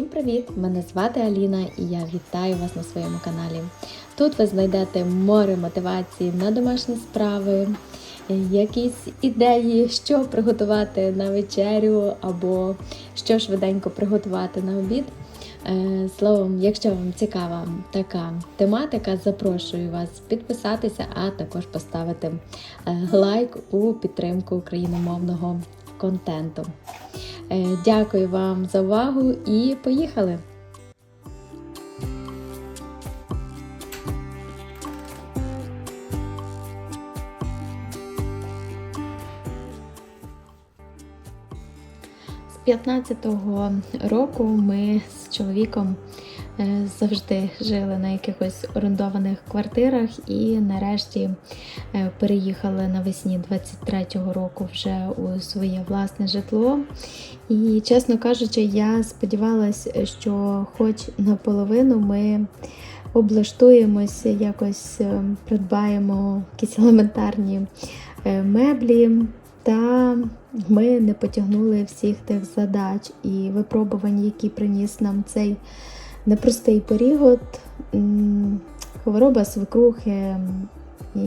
Всім привіт! Мене звати Аліна і я вітаю вас на своєму каналі. Тут ви знайдете море мотивації на домашні справи, якісь ідеї, що приготувати на вечерю або що швиденько приготувати на обід. Е, Словом, якщо вам цікава така тематика, запрошую вас підписатися, а також поставити е, лайк у підтримку україномовного контенту. Е, Дякую вам за увагу і поїхали! З 15-го року ми з чоловіком завжди жили на якихось орендованих квартирах і нарешті е, переїхали навесні 23-го року вже у своє власне житло. І, чесно кажучи, я сподівалася, що хоч наполовину ми облаштуємося, якось е, придбаємо якісь елементарні е, меблі. Та ми не потягнули всіх тих задач і випробувань, які приніс нам цей непростий період, хвороба свекрухи і,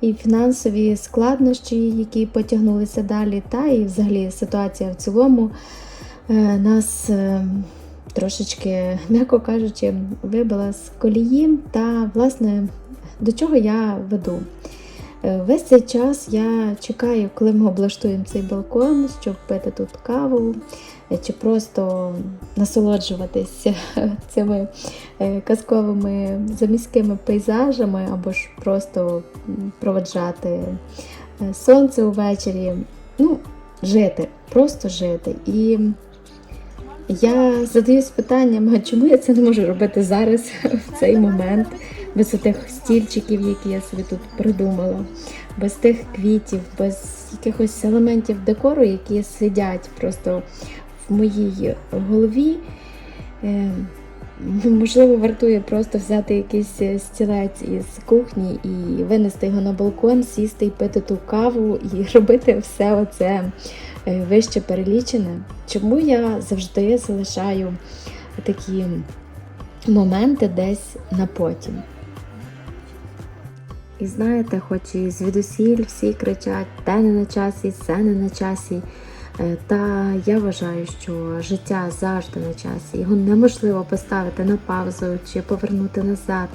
і фінансові складнощі, які потягнулися далі, та і взагалі ситуація в цілому е, нас е, трошечки, м'яко кажучи, вибила з колії. Та, власне, до чого я веду? Е, Весь цей час я чекаю, коли ми облаштуємо цей балкон, щоб пити тут каву, чи просто насолоджуватися цими е, казковими заміськими пейзажами, або ж просто проведжати е, сонце увечері. Ну, жити, просто жити. І я задаюсь питанням, чому я це не можу робити зараз, в цей момент, без тих стільчиків, які я собі тут придумала, без тих квітів, без якихось елементів декору, які сидять просто в моїй голові. Е, Можливо, вартує просто взяти якийсь е, стілець із кухні і винести його на балкон, сісти і пити ту каву і робити все оце е, вище перелічене. Чому я завжди залишаю такі моменти десь на потім? І знаєте, хоч і звідусіль всі кричать те не на часі, все не на часі. Е, Та я вважаю, що життя завжди на часі. Його неможливо поставити на паузу чи повернути назад.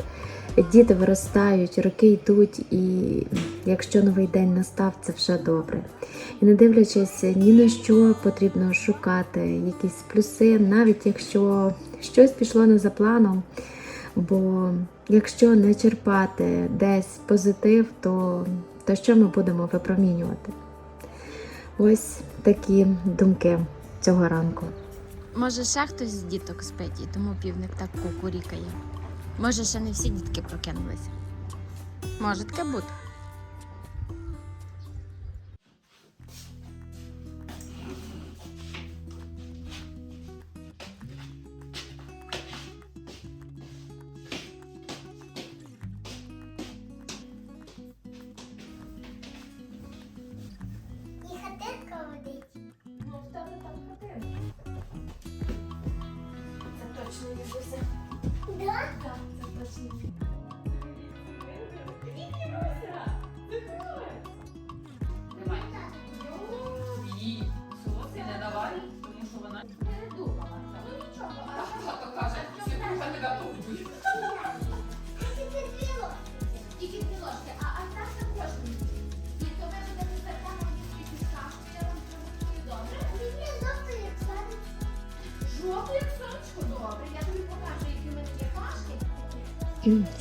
Діти виростають, роки йдуть, і якщо новий день настав, це вже добре. І не дивлячись ні на що, потрібно шукати якісь плюси, навіть якщо щось пішло не за планом. Бо якщо не черпати десь позитив, то, то що ми будемо випромінювати? Ось такі думки цього ранку. Може, ще хтось з діток спить, і тому півник так кукурікає. Може, ще не всі дітки прокинулися. Може таке бути. Ну нічого, а а, так також добре. Мені як сонечко, добре. Я тобі покажу,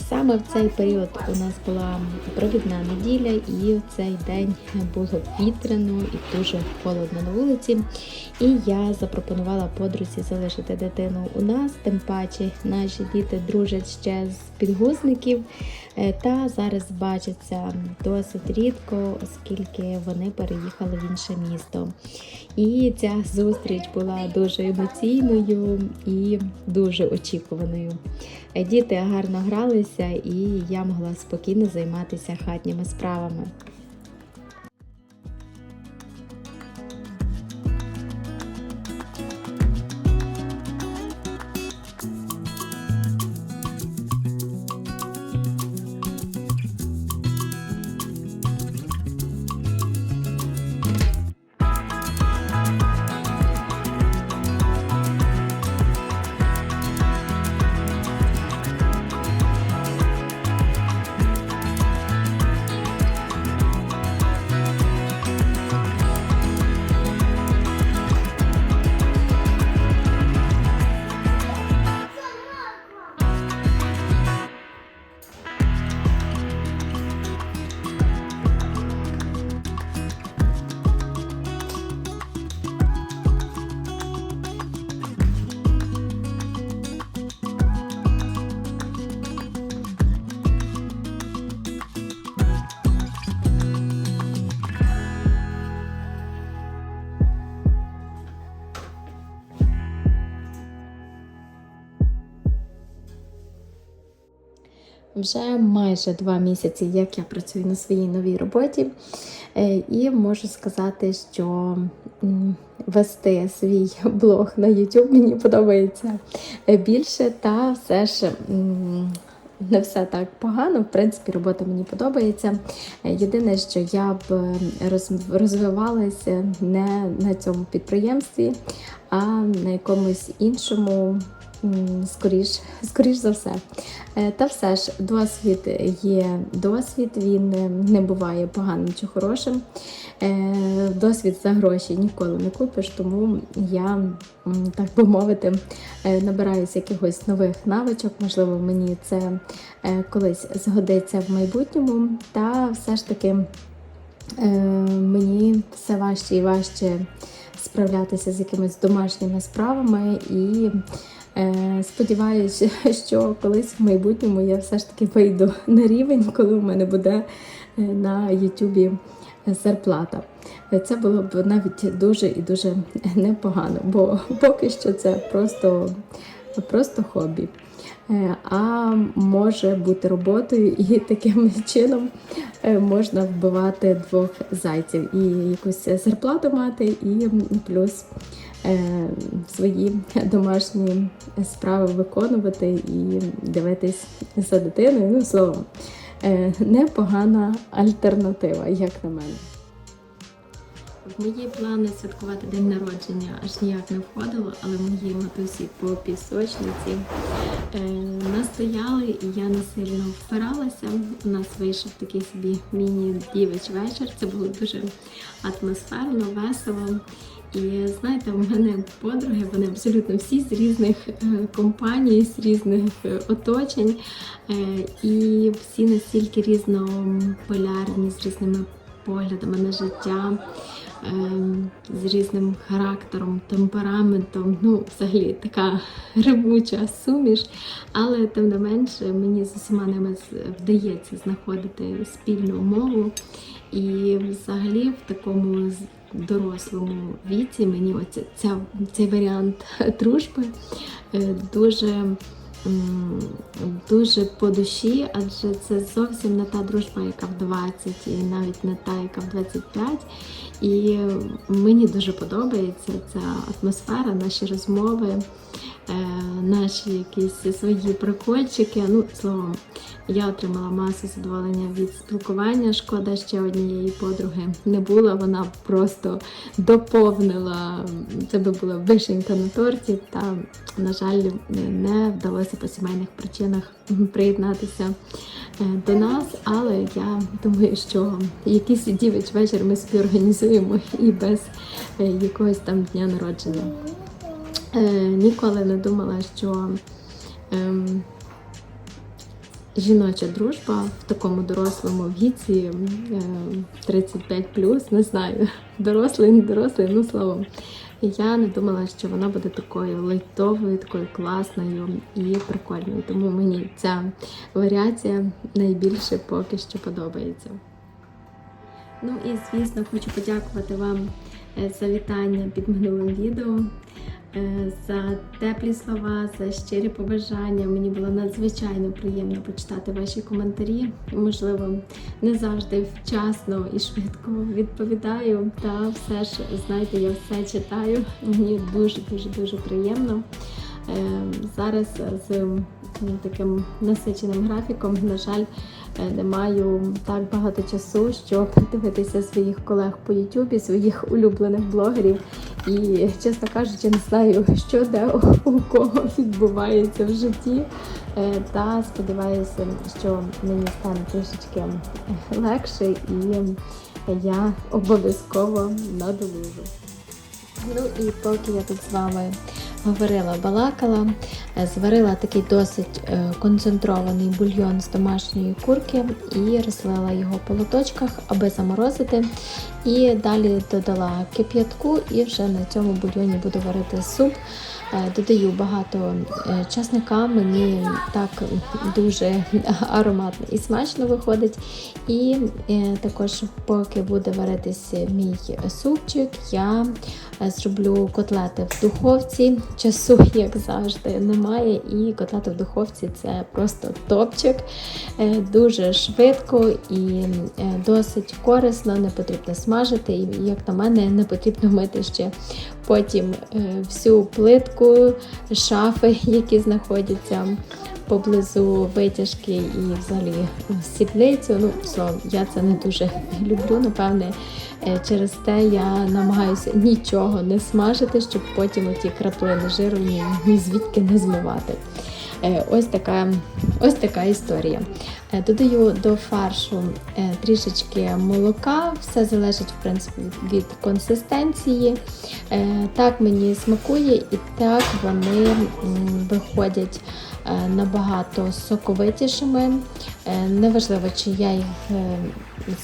Саме в цей період у нас була провідна неділя, і в цей день було вітряно і дуже холодно на вулиці. І я запропонувала подрузі залишити дитину у нас, тим паче наші діти дружать ще з підгузників е, та зараз бачаться досить рідко, оскільки вони переїхали в інше місто. І ця зустріч була дуже емоційною і дуже очікуваною. Діти гарно гралися, і я могла спокійно займатися хатніми справами. Вже майже два місяці, як я працюю на своїй новій роботі, Е, і можу сказати, що вести свій блог на YouTube мені подобається е, більше, та все ж не все так погано. В принципі, робота мені подобається. Е, Єдине, що я б розвивалася не на цьому підприємстві, а на якомусь іншому. Скоріш, скоріш за все. Е, Та все ж, досвід є досвід, він е, не буває поганим чи хорошим. Е, Досвід за гроші ніколи не купиш, тому я, так би мовити, набираюся якихось нових навичок. Можливо, мені це колись згодиться в майбутньому. Та все ж таки мені все важче і важче справлятися з якимись домашніми справами і Е, Сподіваюся, що колись в майбутньому я все ж таки вийду на рівень, коли у мене буде е, на Ютубі зарплата. Це було б навіть дуже і дуже непогано, бо поки що це просто, просто хобі. Е, А може бути роботою, і таким чином можна вбивати двох зайців і якусь зарплату мати, і плюс свої домашні справи виконувати і дивитись за дитиною. Ну, словом, е, непогана альтернатива, як на мене. В мої плани святкувати день народження аж ніяк не входило, але мої матусі по пісочниці е, настояли, і я не сильно впиралася. У нас вийшов такий собі міні-дівич вечір. Це було дуже атмосферно, весело. І знаєте, у мене подруги, вони абсолютно всі з різних е, компаній, з різних е, оточень, е, і всі настільки різнополярні, з різними поглядами на життя, з різним характером, темпераментом. Ну, взагалі така ревуча суміш. Але тим не менше мені з усіма ними вдається знаходити спільну мову. І взагалі в такому дорослому віці мені оця, ця, цей варіант дружби е, дуже, дуже по душі, адже це зовсім не та дружба, яка в 20, і навіть не та, яка в 25. І мені дуже подобається ця атмосфера, наші розмови, наші якісь свої прикольчики. Ну, словом, я отримала масу задоволення від спілкування. Шкода, ще однієї подруги не було. Вона просто доповнила. Це би була вишенька на торті. Та, на жаль, не вдалося по сімейних причинах приєднатися е, до нас. Але я думаю, що якийсь дівич вечір ми собі організуємо і без е, якогось там дня народження. Е, ніколи не думала, що. ем, жіноча дружба в такому дорослому віці е, 35 не знаю, дорослий, не дорослий, ну словом. Я не думала, що вона буде такою лайтовою, такою класною і прикольною. Тому мені ця варіація найбільше поки що подобається. Ну і звісно, хочу подякувати вам е, за вітання під минулим відео, е, за теплі слова, за щирі побажання. Мені було надзвичайно приємно почитати ваші коментарі. Можливо, не завжди вчасно і швидко відповідаю. Та все ж знаєте, я все читаю. Мені дуже дуже дуже приємно. Е, Зараз з таким насиченим графіком, на жаль, е, не маю так багато часу, щоб дивитися своїх колег по Ютубі, своїх улюблених блогерів. І, чесно кажучи, не знаю, що де у- кого відбувається в житті. Е, Та сподіваюся, що мені стане трішечки легше і я обов'язково надолужу. Ну і поки я тут з вами говорила, балакала, е, зварила такий досить е, концентрований бульйон з домашньої курки і розлила його по лоточках, аби заморозити. І далі додала кип'ятку і вже на цьому бульйоні буду варити суп. Е, Додаю багато е, часника, мені так дуже ароматно і смачно виходить. І е, також, поки буде варитись мій супчик, я зроблю котлети в духовці. Часу, як завжди, немає, і котлети в духовці це просто топчик. Дуже швидко і досить корисно, не потрібно смажити. І, як на мене, не потрібно мити ще потім е, всю плитку, шафи, які знаходяться поблизу витяжки і взагалі сідницю. Ну, словом, я це не дуже люблю. Напевне, е, через те я намагаюся нічого не смажити, щоб потім оті краплини жиру ні, звідки не змивати. Е, Ось така, ось така історія. Е, Додаю до фаршу е, трішечки молока, все залежить в принципі від консистенції. Так мені смакує і так вони виходять набагато соковитішими. Е, Неважливо, чи я їх е,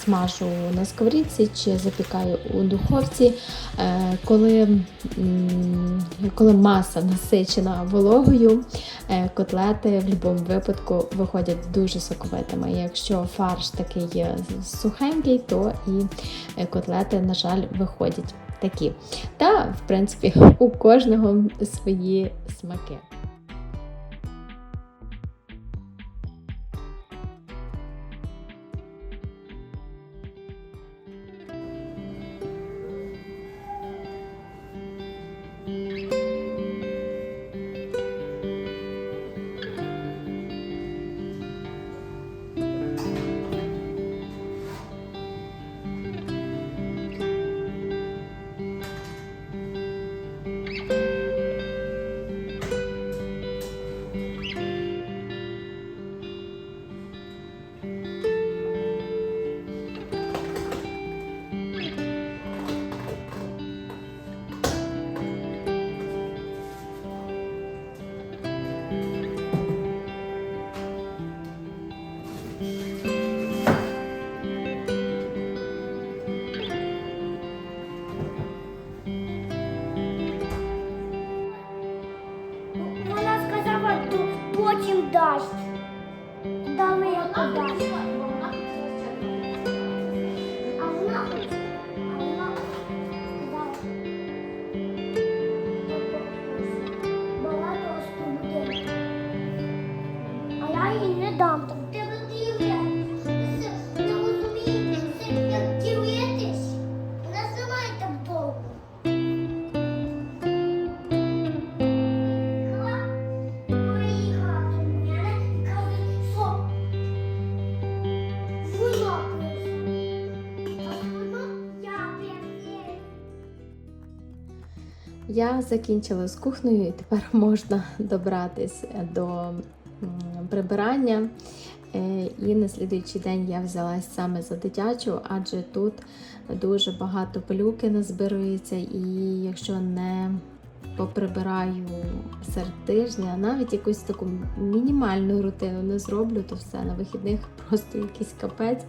смажу на сковорідці, чи запікаю у духовці. Е, Коли, коли маса насичена вологою, е, котлети в будь-якому випадку виходять дуже соковитими. Якщо фарш такий сухенький, то і е, котлети, на жаль, виходять такі. Та, в принципі, у кожного свої смаки. Я закінчила з кухнею і тепер можна добратись до прибирання. Е, І на слідуючий день я взялась саме за дитячу, адже тут дуже багато пилюки назбирується, і якщо не поприбираю серед тижня, навіть якусь таку мінімальну рутину не зроблю, то все на вихідних просто якийсь капець,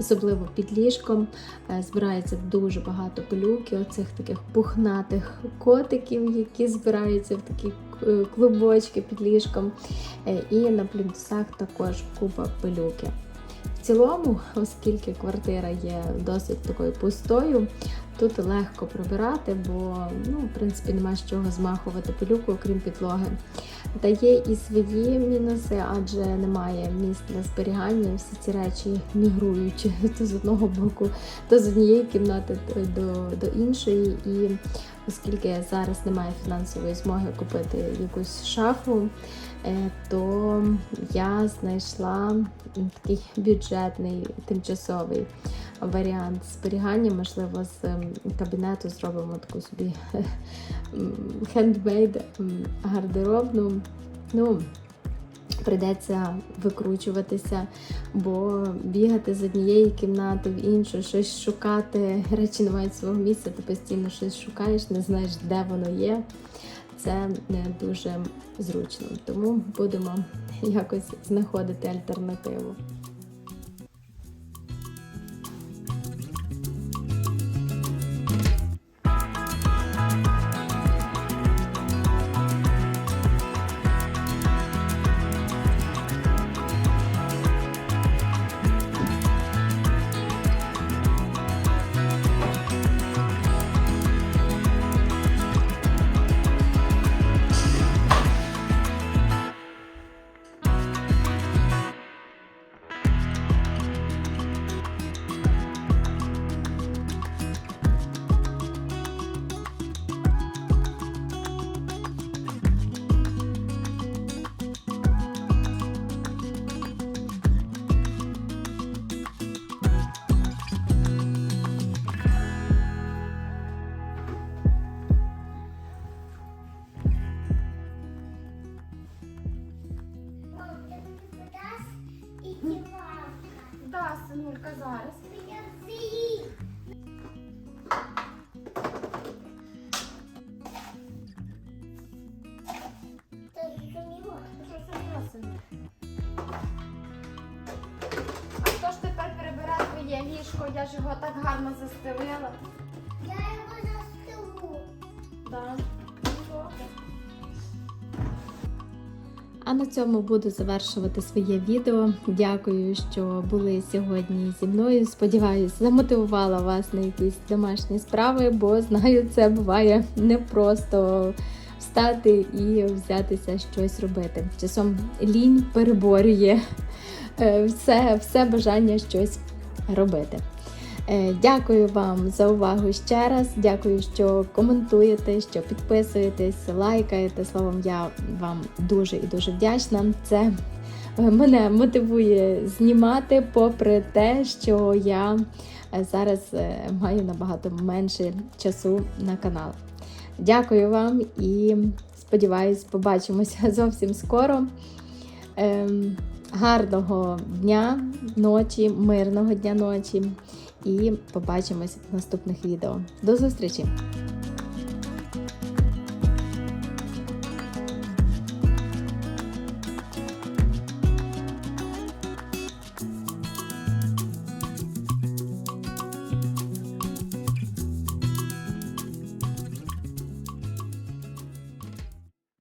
особливо під ліжком. Е, Збирається дуже багато пилюки, оцих таких пухнатих котиків, які збираються в такі е, клубочки під ліжком. Е, І на плінтусах також купа пилюки. В цілому, оскільки квартира є досить такою пустою, тут легко прибирати, бо ну, в принципі нема з чого змахувати пилюку, окрім підлоги. Та є і свої мінуси, адже немає місць для зберігання. Всі ці речі мігрують то з одного боку, то з однієї кімнати до, до іншої. І оскільки зараз немає фінансової змоги купити якусь шафу, е, то я знайшла такий бюджетний тимчасовий варіант зберігання. Можливо, з ем, кабінету зробимо таку собі хендмейд гардеробну. Ну, Прийдеться викручуватися, бо бігати з однієї кімнати в іншу, щось шукати, речі не мають свого місця, ти постійно щось шукаєш, не знаєш, де воно є. Це не дуже зручно. Тому будемо якось знаходити альтернативу. Віка, зараз. А хто ж тепер перебирає твоє ліжко? Я ж його так гарно застелила. А на цьому буду завершувати своє відео. Дякую, що були сьогодні зі мною. Сподіваюсь, замотивувала вас на якісь домашні справи, бо знаю, це буває непросто встати і взятися щось робити. Часом лінь переборює е, все, все бажання щось робити. Е, Дякую вам за увагу ще раз. Дякую, що коментуєте, що підписуєтесь, лайкаєте. Словом, я вам дуже і дуже вдячна. Це е, мене мотивує знімати, попри те, що я е, зараз маю набагато менше часу на канал. Дякую вам і сподіваюсь, побачимося зовсім скоро. Ем, Гарного дня, ночі, мирного дня ночі і побачимось в наступних відео. До зустрічі!